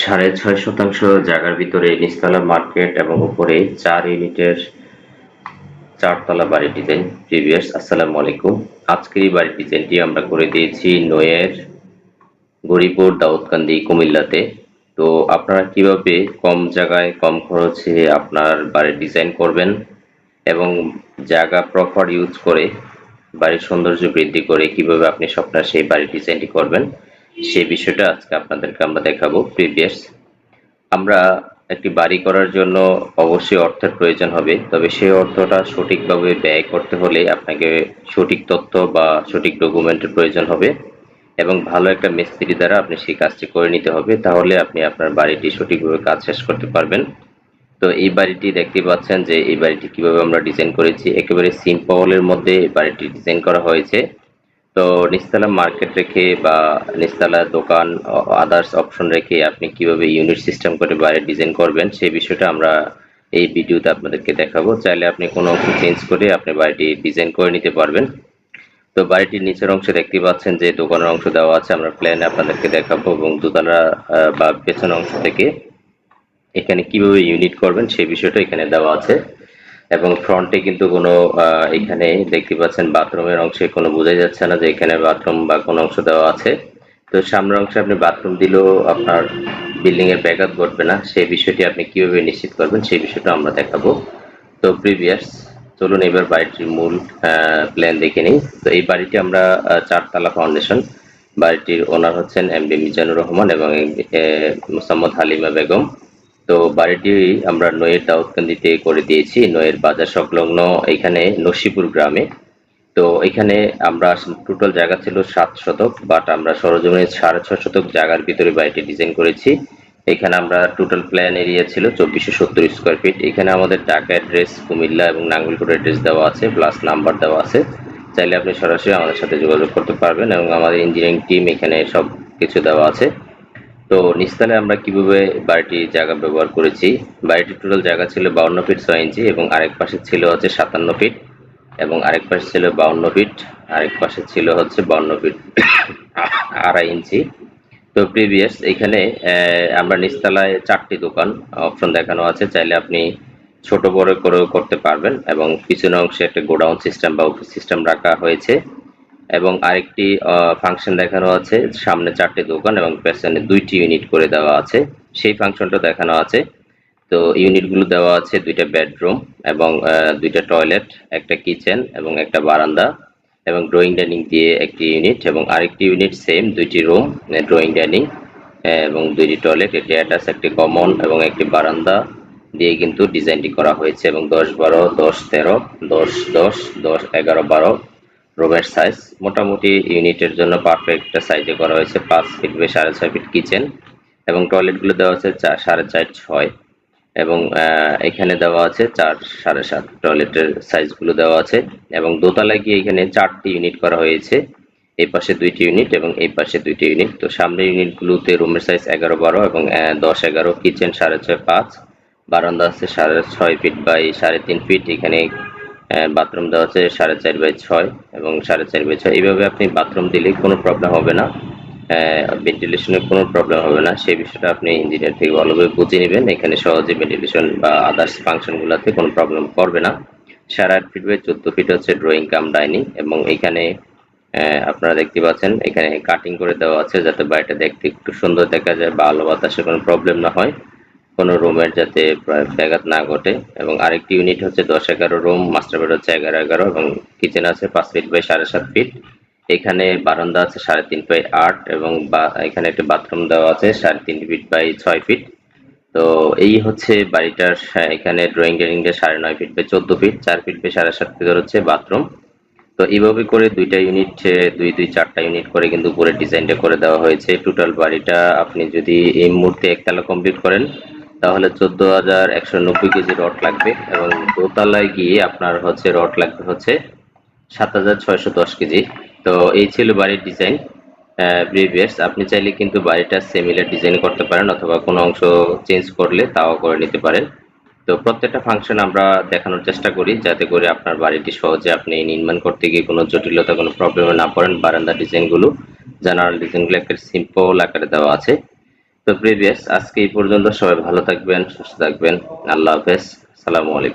সাড়ে ছয় শতাংশ জায়গার ভিতরে নিচতলা মার্কেট এবং উপরে চার ইউনিটের চারতলা বাড়ির ডিজাইন। প্রিভিয়াস, আসসালামু আলাইকুম। আজকের এই বাড়ির ডিজাইনটি আমরা করে দিয়েছি নয়ের গরিপুর দাউদকান্দি কুমিল্লাতে। তো আপনারা কীভাবে কম জায়গায় কম খরচে আপনার বাড়ির ডিজাইন করবেন এবং জায়গা প্রপার ইউজ করে বাড়ির সৌন্দর্য বৃদ্ধি করে কীভাবে আপনি স্বপ্নের সেই বাড়ির ডিজাইনটি করবেন সেই বিষয়টা আজকে আপনাদেরকে আমরা দেখাবো প্রিভিয়াস আমরা একটি বাড়ি করার জন্য অবশ্যই অর্থের প্রয়োজন হবে, তবে সেই অর্থটা সঠিকভাবে ব্যয় করতে হলে আপনাকে সঠিক তথ্য বা সঠিক ডকুমেন্টের প্রয়োজন হবে এবং ভালো একটা মিস্ত্রি দ্বারা আপনি সেই কাজটি করে নিতে হবে, তাহলে আপনি আপনার বাড়িটি সঠিকভাবে কাজ শেষ করতে পারবেন। তো এই বাড়িটি দেখতে পাচ্ছেন যে এই বাড়িটি কীভাবে আমরা ডিজাইন করেছি। একেবারে সিম্পলের মধ্যে এই বাড়িটি ডিজাইন করা হয়েছে। তো নিচতলা মার্কেট রেখে বা নিচতলা দোকান আদার্স অপশন রেখে আপনি কীভাবে ইউনিট সিস্টেম করে বাইরে ডিজাইন করবেন, সেই বিষয়টা আমরা এই ভিডিওতে আপনাদেরকে দেখাবো। চাইলে আপনি কোনো অংশ চেঞ্জ করে আপনি বাড়িটি ডিজাইন করে নিতে পারবেন। তো বাড়িটির নিচের অংশে দেখতে পাচ্ছেন যে দোকানের অংশ দেওয়া আছে, আমরা প্ল্যানে আপনাদেরকে দেখাবো এবং দোতলা বা পেছন অংশ থেকে এখানে কীভাবে ইউনিট করবেন, সেই বিষয়টা এখানে দেওয়া আছে। এবং ফ্রন্টে কিন্তু কোনো এখানে দেখতে পাচ্ছেন বাথরুমের অংশে কোনো বোঝা যাচ্ছে না যে এখানে বাথরুম বা কোনো অংশ দেওয়া আছে। তো সামনের অংশে আপনি বাথরুম দিলেও আপনার বিল্ডিং এর ব্যাঘাত ঘটবে না। সেই বিষয়টি আপনি কীভাবে নিশ্চিত করবেন সেই বিষয়টা আমরা দেখাবো। তো প্রিভিয়াস চলুন এবার বাড়িটির মূল প্ল্যান দেখে নিই। তো এই বাড়িটি আমরা চারতলা ফাউন্ডেশন বাড়িটির ওনার হচ্ছেন এম ডি মিজানুর রহমান এবং মোসাম্মদ হালিমা বেগম। তো বাড়িটি আমরা নয়ের দাউদকান্দিতে করে দিয়েছি, নয়ের বাজার সংলগ্ন এখানে নসিপুর গ্রামে। তো এখানে আমরা টোটাল জায়গা ছিল সাত শতক বাট আমরা সরজমিনে সাড়ে ছয় শতক জায়গার ভিতরে বাড়িটি ডিজাইন করেছি। এখানে আমরা টোটাল প্ল্যান এরিয়া ছিল চব্বিশশো সত্তর স্কোয়ার ফিট এখানে আমাদের ঢাকা অ্যাড্রেস কুমিল্লা এবং নাঙ্গলকোট অ্যাড্রেস দেওয়া আছে প্লাস নাম্বার দেওয়া আছে। চাইলে আপনি সরাসরি আমাদের সাথে যোগাযোগ করতে পারবেন এবং আমাদের ইঞ্জিনিয়ারিং টিম এখানে সব কিছু দেওয়া আছে। তো নিস্তালে আমরা কীভাবে বাড়িটির জায়গা ব্যবহার করেছি? বাড়িটির টোটাল জায়গা ছিল বাউন্ন ফিট ছয় ইঞ্চি এবং আরেক পাশে ছিল হচ্ছে সাতান্ন ফিট এবং আরেক পাশে ছিল বাউন্ন ফিট, আরেক পাশে ছিল হচ্ছে বাউন্ন ফিট আড়াই ইঞ্চি। তো প্রিভিয়াস এখানে আমরা নিচতলায় চারটি দোকান অপশন দেখানো আছে, চাইলে আপনি ছোট বড় করেও করতে পারবেন এবং পিছনে অংশে একটা গোডাউন সিস্টেম বা অফিস সিস্টেম রাখা হয়েছে। এবং আরেকটি ফাংশন দেখানো আছে। সামনে চারটি দোকান এবং পেছনে দুইটি ইউনিট করে দেওয়া আছে। সেই ফাংশনটা দেখানো আছে। তো ইউনিটগুলো দেওয়া আছে দুইটা বেডরুম এবং দুইটা টয়লেট একটা কিচেন এবং একটা বারান্দা এবং ড্রয়িং ডাইনিং দিয়ে একটি ইউনিট এবং আরেকটি ইউনিট সেম দুইটি রুম ড্রয়িং ডাইনিং এবং দুইটি টয়লেট এটি অ্যাটাচ একটি কমন এবং একটি বারান্দা দিয়ে কিন্তু ডিজাইনটি করা হয়েছে এবং দশ বারো, দশ তেরো, দশ দশ দশ, এগারো, বারো রুমের সাইজ মোটামুটি ইউনিটের জন্য পারফেক্ট সাইজে করা হয়েছে, পাঁচ ফিট বে সাড়ে ছয় ফিট কিচেন এবং টয়লেটগুলো দেওয়া আছে চার, সাড়ে চার, ছয় এবং এখানে দেওয়া আছে চার, সাড়ে সাত টয়লেটের সাইজগুলো দেওয়া আছে এবং দোতলায় গিয়ে এখানে চারটি ইউনিট করা হয়েছে, এই পাশে দুইটি ইউনিট এবং এই পাশে দুইটি ইউনিট তো সামনের ইউনিটগুলোতে রুমের সাইজ এগারো, বারো এবং দশ, এগারো কিচেন সাড়ে ছয়, পাঁচ, বারান্দা আছে সাড়ে ছয় ফিট বাই সাড়ে তিন ফিট এখানে বাথরুম দেওয়া আছে সাড়ে চার বাই ছয় এবং সাড়ে চার বাই ছয়। এইভাবে আপনি বাথরুম দিলে কোনো প্রবলেম হবে না। ভেন্টিলেশনের কোনো প্রবলেম হবে না। সেই বিষয়টা আপনি ইঞ্জিনিয়ার থেকে ভালোভাবে বুঝে নেবেন। এখানে সহজে ভেন্টিলেশন বা আদার্স ফাংশনগুলোতে কোনো প্রবলেম করবে না। সাড়ে আট ফিট বাই চোদ্দ ফিট হচ্ছে ড্রয়িং কাম ডাইনিং এবং এখানে আপনারা দেখতে পাচ্ছেন, এখানে কাটিং করে দেওয়া আছে যাতে বাড়িটা দেখতে একটু সুন্দর দেখা যায় বা আলো বাতাসে কোনো প্রবলেম না হয়। কোনো রুমের যাতে ব্যাঘাত না ঘটে এবং আরেকটি ইউনিট হচ্ছে দশ এগারো রুম মাস্টার বেড হচ্ছে এগারো এগারো এবং কিচেন আছে পাঁচ ফিট বাই সাড়ে সাত ফিট এখানে বারান্দা আছে সাড়ে তিন বাই আট এবং এখানে একটি বাথরুম দেওয়া আছে সাড়ে তিন ফিট বাই ছয় ফিট তো এই হচ্ছে বাড়িটার এখানে ড্রয়িং ডাইনিংটা সাড়ে নয় ফিট বাই চোদ্দ ফিট চার ফিট বাই সাড়ে সাত ফিট হচ্ছে বাথরুম তো এইভাবে করে দুইটা ইউনিট দুই দুই, চারটা ইউনিট করে কিন্তু উপরে ডিজাইনটা করে দেওয়া হয়েছে। টোটাল বাড়িটা আপনি যদি এই মুহূর্তে একতলা কমপ্লিট করেন তাহলে চোদ্দ হাজার একশো নব্বই কেজি রড লাগবে এবং দোতলায় গিয়ে আপনার হচ্ছে রড লাগবে হচ্ছে সাত হাজার ছয়শো দশ কেজি। তো এই ছিল বাড়ির ডিজাইন প্রিভিয়াস আপনি চাইলে কিন্তু বাড়িটা সেমিলার ডিজাইন করতে পারেন অথবা কোনো অংশ চেঞ্জ করলে তাও করে নিতে পারেন। তো প্রত্যেকটা ফাংশন আমরা দেখানোর চেষ্টা করি যাতে করে আপনার বাড়িটি সহজে আপনি নির্মাণ করতে গিয়ে কোনো জটিলতা, কোনো প্রবলেমে না পড়েন বারান্দা ডিজাইনগুলো জেনারেল ডিজাইনগুলো একটা সিম্পল আকারে দেওয়া আছে। তো প্রিভিয়াস আজকে এই পর্যন্ত সবাই ভালো থাকবেন সুস্থ থাকবেন। আল্লাহ হাফেজ। সালামু আলাইকুম।